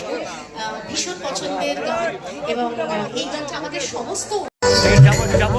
আহ, ভীষণ পছন্দের গান এবং এই গানটা আমাদের সমস্ত যাব।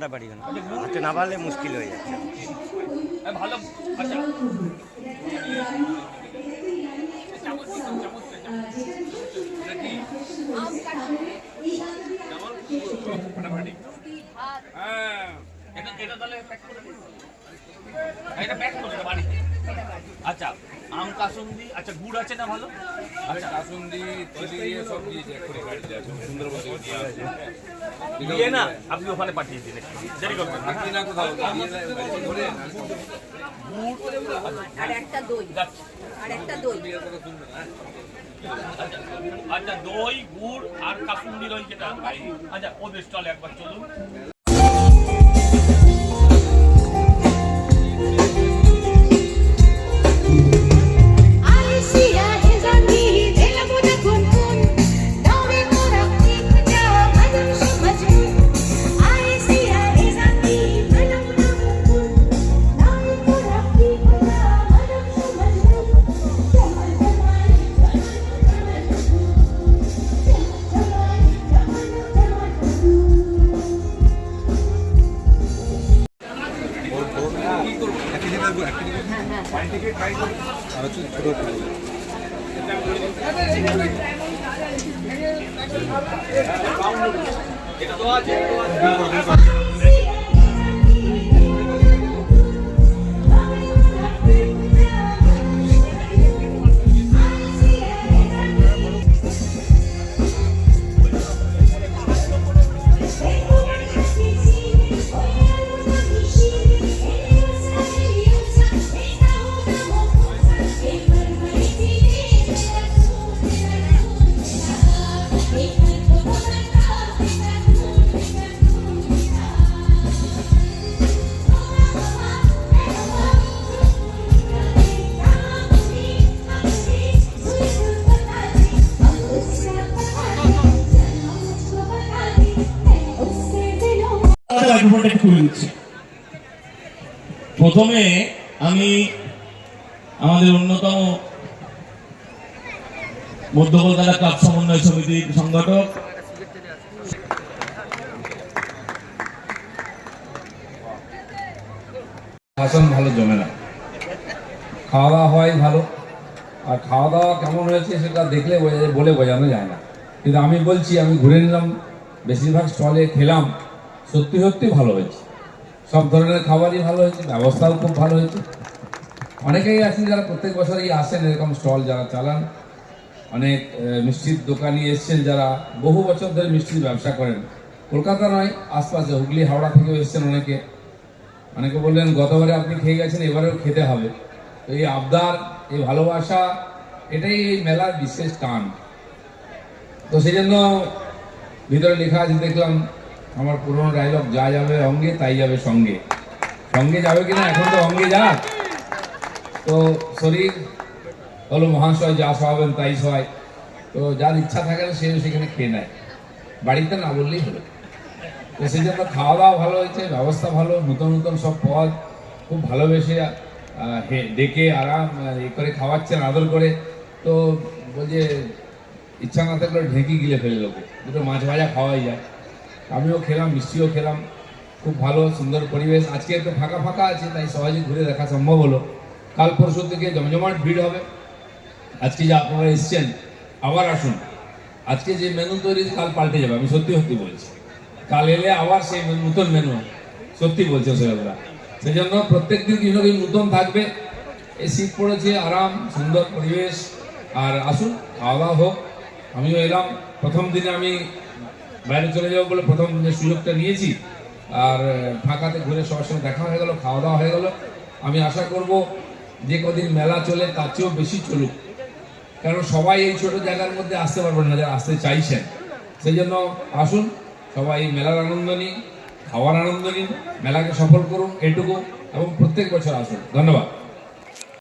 ক্যামেরাটা বাড়িয়ে না হাতে না পারলে মুশকিল হয়ে যাচ্ছে। ভালো আচ্ছা। হ্যাঁ তাহলে এটা আচ্ছা। আম কাসুন্দি আচ্ছা গুড় আছে না ভালো? আচ্ছা কাসুন্দি চিলি দিয়ে সব দিয়েছে এক্ষুনি গাড়িতে আছে সুন্দরবন থেকে দিয়ে না আপনি ওখানে পাঠিয়ে দিন একটু। দেরি করবেন না। কোথাও দিয়ে ধরে আর একটা দই। আর একটা দই। আচ্ছা দই গুড় আর কাসুন্দি দই যেটা আচ্ছা ওদের স্টলে একবার চলুন। মাইক্রোফোনটা খুলে দিচ্ছি প্রথমে আমি আমাদের অন্যতম মধ্য কলকাতা ক্লাব সমন্বয় সমিতির সংগঠক। ভাষণ ভালো জমে না। খাওয়া দাওয়া হয় ভালো। আর খাওয়া দাওয়া কেমন হয়েছে সেটা দেখলে বোঝা বলে বোঝানো যায় না। কিন্তু আমি বলছি, আমি ঘুরে নিলাম, বেশিরভাগ স্টলে খেলাম। সত্যি সত্যি ভালো হয়েছে। সব ধরনের খাবারই ভালো হয়েছে, ব্যবস্থাও খুব ভালো হয়েছে। অনেকেই আছেন যারা প্রত্যেক বছরই আসেন, এরকম স্টল যারা চালান। অনেক মিষ্টির দোকানি এসছেন যারা বহু বছর ধরে মিষ্টির ব্যবসা করেন। কলকাতা নয়, আশপাশে, হুগলি, হাওড়া থেকেও এসছেন অনেকে। অনেকে বললেন, গতবারে আপনি খেয়ে গেছেন, এবারেও খেতে হবে। এই আবদার, এই ভালোবাসা, এটাই এই মেলার বিশেষ টান। তো সেই জন্য ভিতরে লেখা আছে, দেখলাম আমার পুরনো ডায়লগ যা যাবে অঙ্গে তাই যাবে সঙ্গে। সঙ্গে যাবে কিনা এখন তো অঙ্গে যা। তো শরীর হলো মহাশয়, যা সহাবেন তাই সহায় তো যার ইচ্ছা থাকে সে সেখানে খেয়ে নেয়। বাড়িতে না বললেই হলো। তো সেই জন্য খাওয়া দাওয়া ভালো হয়েছে, ব্যবস্থা ভালো, নতুন নতুন সব পদ খুব ভালোবেসে ডেকে আরাম এ করে খাওয়াচ্ছেন আদর করে। তো বলছে, ইচ্ছা না থাকলে ঢেঁকি গিলে ফেলে লোকে। দুটো মাছ ভাজা খাওয়াই যায়। আমিও খেলাম, মিষ্টিও খেলাম। খুব ভালো, সুন্দর পরিবেশ। আজকে একটু ফাঁকা ফাঁকা আছে, তাই সহজে ঘুরে দেখা সম্ভব হলো। কাল পরশু থেকে জমজমাট ভিড় হবে। আজকে যে আপনারা এসছেন, আবার আসুন। আজকে যে মেনু তৈরি কাল পাল্টে যাবে। আমি সত্যি সত্যি বলছি। কাল এলে আবার সেই নতুন মেনু সত্যি বলছে সেগুলা সেই জন্য প্রত্যেক দিন কিছু না কিছু নতুন থাকবে। এই শীত পড়েছে, আরাম, সুন্দর পরিবেশ। আর আসুন, খাওয়া দাওয়া হোক। আমিও এলাম। প্রথম দিনে আমি বাইরে চলে যাব বলে প্রথম যে সুযোগটা নিয়েছি। আর ফাঁকাতে ঘুরে সবার সঙ্গে দেখা হয়ে গেল খাওয়া দাওয়া হয়ে গেল। আমি আশা করব যে কদিন মেলা চলে তার চেয়েও বেশি চলুক। কারণ সবাই এই ছোট জায়গার মধ্যে আসতে পারবেন না, যারা আসতে চাইছেন। সেই জন্য আসুন, সবাই মেলার আনন্দ নিন, খাওয়ার আনন্দ নিন, মেলাকে সফল করুন, এটুকু এবং প্রত্যেক বছর আসুন। ধন্যবাদ।